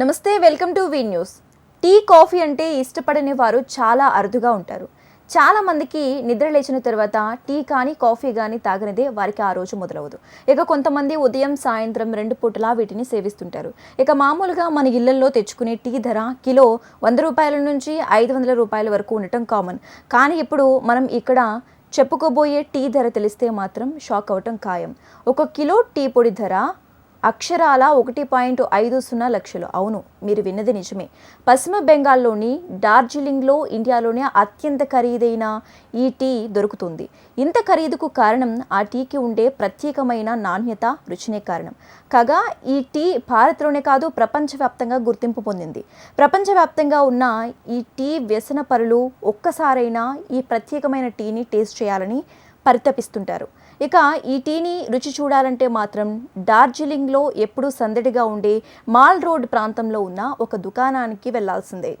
నమస్తే welcome to V news. Tea coffee అంటే ఇష్టపడని వారు చాలా అరుదుగా ఉంటారు. చాలామందికి నిద్ర లేచిన తర్వాత టీ కానీ కాఫీ కానీ తాగనిదే వారికి ఆ రోజు మొదలవదు. ఇక కొంతమంది ఉదయం సాయంత్రం రెండు పూటలా వీటిని సేవిస్తుంటారు. ఇక మామూలుగా మన ఇళ్ళలో తెచ్చుకునే టీ ధర కిలో వంద రూపాయల నుంచి ఐదు వందల రూపాయల వరకు ఉండటం కామన్. కానీ ఇప్పుడు మనం ఇక్కడ చెప్పుకోబోయే టీ ధర తెలిస్తే మాత్రం షాక్ అవటం ఖాయం. ఒక కిలో టీ పొడి ధర అక్షరాల ఒకటి పాయింట్ ఐదు సున్నా లక్షలు. అవును మీరు విన్నది నిజమే. పశ్చిమ బెంగాల్లోని డార్జిలింగ్లో ఇండియాలోనే అత్యంత ఖరీదైన ఈ టీ దొరుకుతుంది. ఇంత ఖరీదుకు కారణం ఆ టీకి ఉండే ప్రత్యేకమైన నాణ్యత రుచినే కారణం. కాగా ఈ టీ భారత్లోనే కాదు ప్రపంచవ్యాప్తంగా గుర్తింపు పొందింది. ప్రపంచవ్యాప్తంగా ఉన్న ఈ టీ వ్యసన పరులు ఒక్కసారైనా ఈ ప్రత్యేకమైన టీని టేస్ట్ చేయాలని పరితపిస్తుంటారు. ఇక ఈ టీని రుచి చూడాలంటే మాత్రం డార్జిలింగ్లో ఎప్పుడూ సందడిగా ఉండే మాల్ రోడ్ ప్రాంతంలో ఉన్న ఒక దుకాణానికి వెళ్ళాల్సిందే.